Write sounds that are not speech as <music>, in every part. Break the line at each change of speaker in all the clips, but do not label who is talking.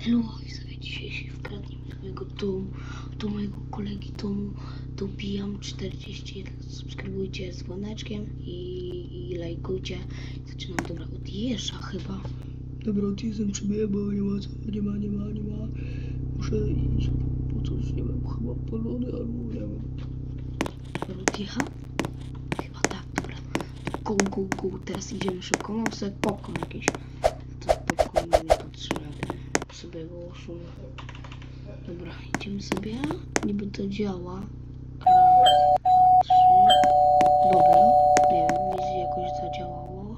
Hello, widzowie, dzisiaj się wkradniemy do mojego domu, do mojego kolegi domu, dobijam 41, subskrybujcie z dzwoneczkiem i, i lajkujcie. Zaczynam, dobra, odjeżdża chyba.
Dobra, odjeżdżam sobie, bo nie ma co, nie ma, nie ma, nie ma. Muszę iść po coś, nie wiem, chyba polony albo nie wiem.
Dobra, odjechał? Chyba tak, dobra. Go, go, go, teraz idziemy szybko, mam sobie popcorn jakiś. Go usunę. Dobra, idziemy sobie, niby to działa. Dobra, nie wiem, mi jakoś zadziałało.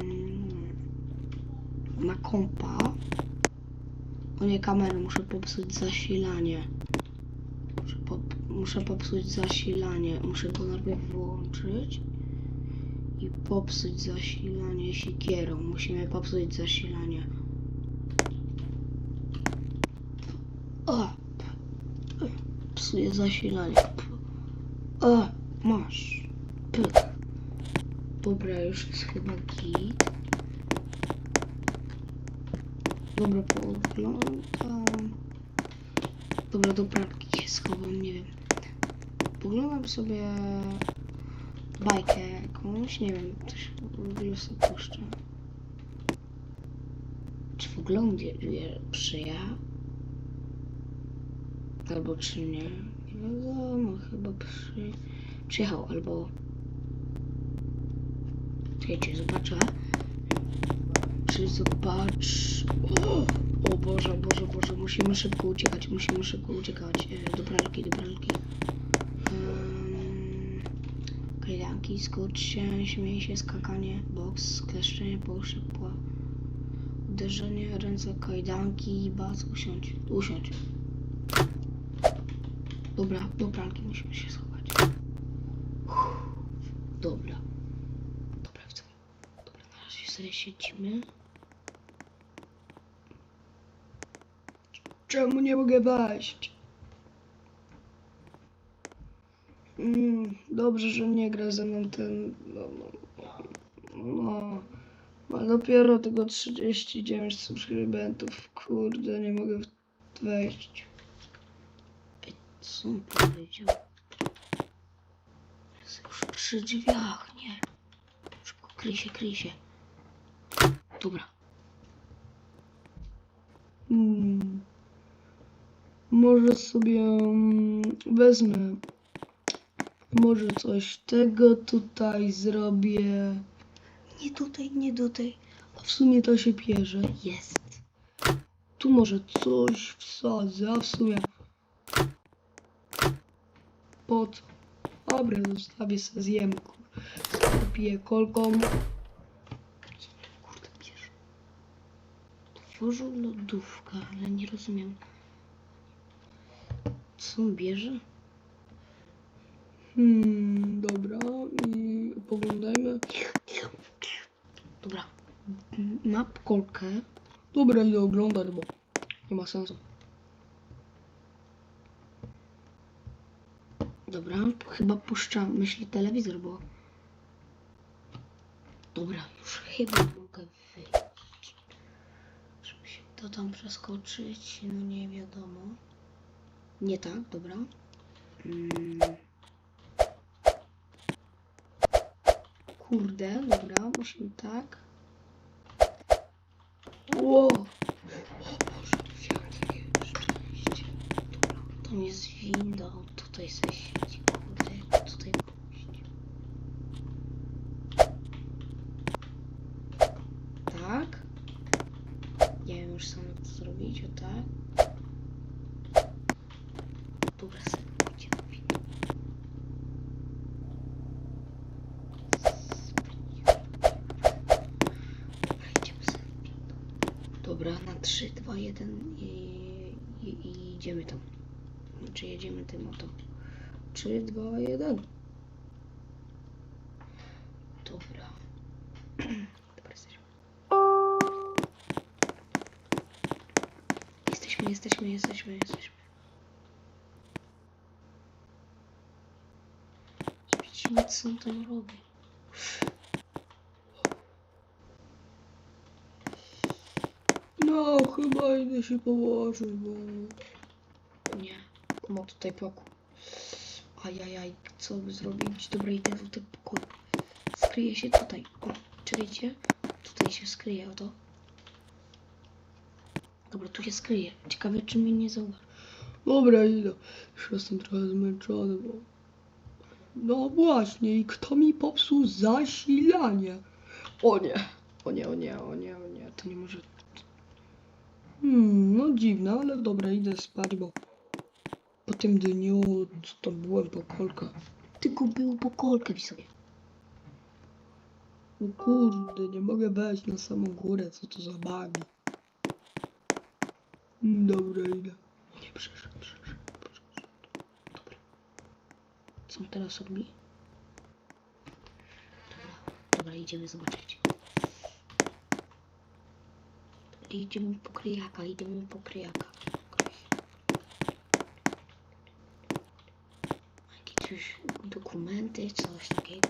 Mm, Na kompa. O nie, kamerę muszę popsuć zasilanie. Muszę, pop, muszę popsuć zasilanie. Muszę go najpierw włączyć i popsuć zasilanie sikierą. Musimy popsuć zasilanie. O! p- Psuję zasilanie. O! Masz. Pyk. Dobra, już jest chyba git. Dobra, pooglądam. Dobra, do pralki się schowam, nie wiem. Poglądam sobie bajkę jakąś, nie wiem, coś sobie puszczę. Czy w wie, przyjechał? Albo czy nie? Nie wiadomo, chyba przy... przyjechał, albo... Czekajcie, zobaczę. Czy zobacz... O, o Boże, Boże, Boże, musimy szybko uciekać, musimy szybko uciekać e, do pralki, do pralki. Kajdanki, skocz się, śmiej się, skakanie, boks, skleszczenie, poszybła. Uderzenie, ręce, kajdanki, bas, usiądź, usiądź. Dobra, do pralki musimy się schować. Dobra. Dobra, widzę. Dobra, na razie sobie siedzimy.
Czemu nie mogę wejść? Mm, dobrze, że nie gra ze mną ten... No, no, no. Ma dopiero tylko 39 subskrybentów. Kurde, nie mogę w- wejść.
Co on powiedział? Jest już przy drzwiach, nie? Szybko, kryj się, kryj się. Dobra,
Hmm. Może sobie mm, wezmę. Może coś tego tutaj zrobię.
nie tutaj, nie tutaj.
A w sumie to się pierze.
Jest.
Tu może coś wsadzę, a w sumie pod... Dobra, zostawię sobie zjem. Kupię kolką.
Kurde, bierz. Otworzył lodówkę, ale nie rozumiem. Co bierze?
Hmm, dobra. I poglądajmy.
Dobra. M- Ma kolkę.
Dobra, idę oglądać, bo nie ma sensu.
Dobra, chyba puszcza, myśli telewizor, bo... Dobra, już chyba mogę wyjść. Żeby się to tam przeskoczyć, no nie wiadomo. Nie tak, dobra. Mm. Kurde, dobra, musimy tak.
Ło!
Tam jest winda, o, tutaj sobie siedzi, kurde, tutaj pójść. Tak. Nie wiem już sam jak to zrobić, o tak. Dobra, sobie pójdziemy w windę. Dobra, idziemy sobie windę. Dobra, na 3, 2, 1 i, i, i idziemy tam. Znaczy jedziemy tym oto. 3, 2, 1. Dobra. <clears throat> Dobra, jesteśmy. Jesteśmy, jesteśmy, jesteśmy, jesteśmy. Zobaczmy, co on tam robi.
No, chyba idę się położyć, bo...
Ma tutaj pokój. Ajajaj, co by zrobić? Dobra, idę do tego pokoju. Skryję się tutaj. O, czekajcie. Tutaj się skryję, oto. Dobra, tu się skryję. Ciekawe, czy mnie nie zauważy.
Dobra, idę. Już jestem trochę zmęczony, bo... No właśnie, i kto mi popsuł zasilanie? O nie, o nie, o nie, o nie, o nie, to nie może... Hmm, no dziwne, ale dobra, idę spać, bo... Po tym dniu, co to byłem po kolkach.
Tylko był pokolkę w sobie.
No kurde, nie mogę wejść na samą górę, co to za bugi. Mm, Dobra, idę. Nie, przeszedł, przeszedł, przeszedł.
Dobra. Co on teraz robi? Dobra, dobra, idziemy zobaczyć. Idziemy po kryjaka, idziemy po kryjaka. Jakieś dokumenty, coś takiego.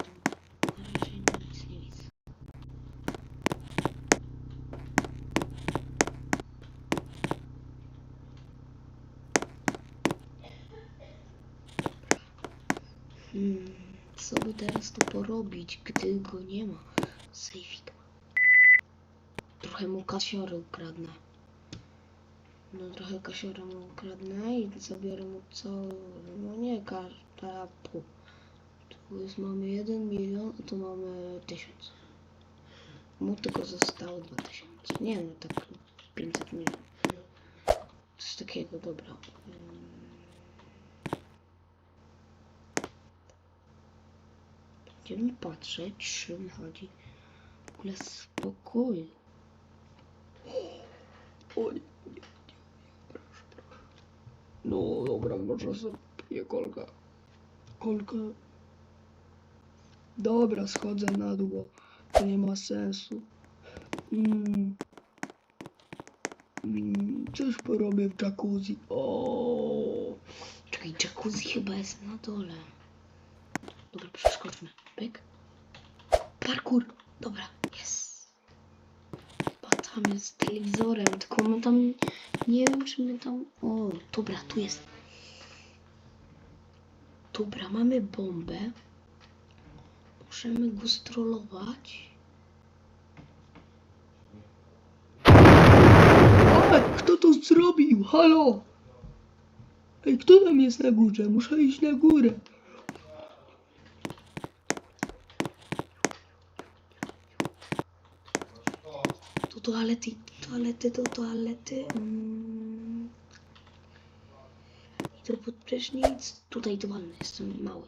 Na razie nic nie widzę. Hmm, co by teraz tu porobić, gdy go nie ma? Sejfik. Trochę mu kasiory ukradnę. No trochę kasiory mu ukradnę i zabiorę mu cały, no nie każda pół. Tu jest, mamy 1 milion, a tu mamy 1000. Mu tylko zostało 2000. Nie no, tak 500 milionów. Coś takiego, dobra. Będziemy patrzeć, czy mi chodzi w ogóle spokoju.
O nie, nie, proszę, proszę. No dobra, może sobie piję Kolkę. Dobra, schodzę na dół, to nie ma sensu. Mm. Mm, coś porobię w jacuzzi. O,
Czekaj, jacuzzi chyba jest na dole. Dobra, przeskoczmy. Pyk. Parkour. Dobra, jest. Chyba tam jest telewizorem, tylko my tam... Nie wiem, czy my tam... O, dobra, tu jest. Dobra, mamy bombę. Możemy go strollować.
Ale kto to zrobił? Halo? Ej, kto tam jest na górze? Muszę iść na górę.
Do toalety, toalety, do toalety. Mm. Idę pod prysznic. Tutaj to walnę, jestem mały.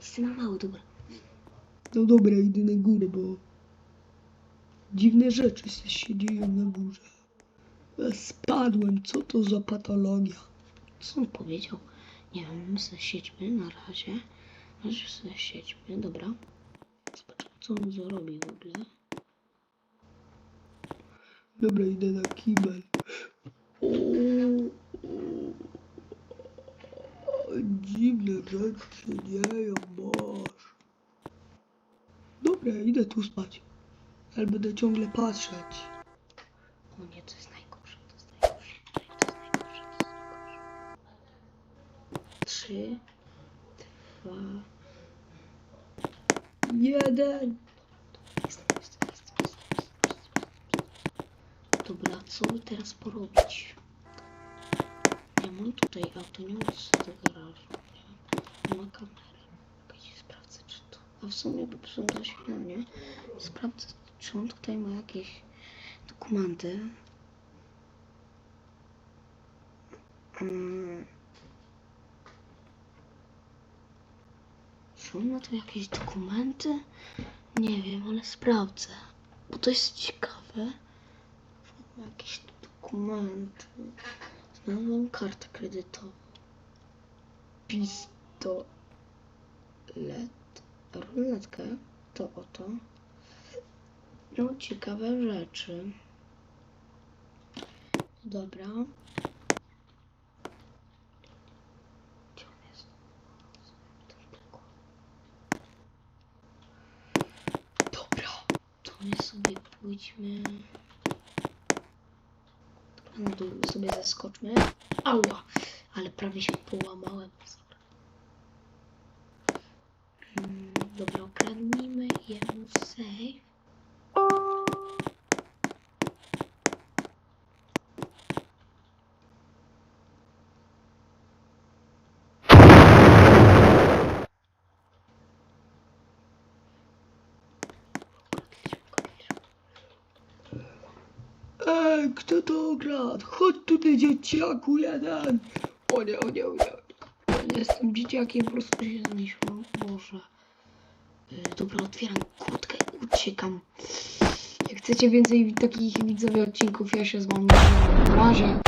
Jestem mały, dobra.
No dobra, idę na górę, bo dziwne rzeczy się dzieją na górze. Ja Spadłem, co to za patologia?
Co on powiedział? Nie wiem, my sobie siedźmy na razie. Na razie sobie siedźmy, dobra. Zobaczymy, co on zrobił w ogóle.
Dobra, idę na kibel. O, o, dziwne rzeczy się dzieją, boż. Dobra, idę tu spać. Ale będę ciągle patrzeć.
O nie, to jest najgorsze, to jest najgorsze. To jest najgorsze, to jest najgorsze. Trzy, dwa,
Jeden.
Dobra, co teraz porobić? Nie mam tutaj auto, nie ma do garażu. Nie ma kamery. Czekajcie, sprawdzę czy to. A w sumie by są zasilanie. Sprawdzę, czy on tutaj ma jakieś dokumenty. Mm. Czy on ma tu jakieś dokumenty? Nie wiem, ale sprawdzę. Bo to jest ciekawe. Jakieś tu dokumenty. Znalazłem kartę kredytową. Pistolet. Ruletkę. To oto. No, ciekawe rzeczy. Dobra. Dobra, to my sobie pójdźmy. No tu sobie zeskoczmy. Ała! Ale prawie się połamałem. Dobra, ukradnijmy jemu safe.
Ej, kto to okradł? Chodź tutaj dzieciaku jeden. O nie, o nie, o nie.
Jestem dzieciakiem, po prostu się zmyślą. Boże. Y, Dobra, otwieram kurtkę i uciekam.
Jak chcecie więcej takich widzowie odcinków, ja się z wami. Na razie.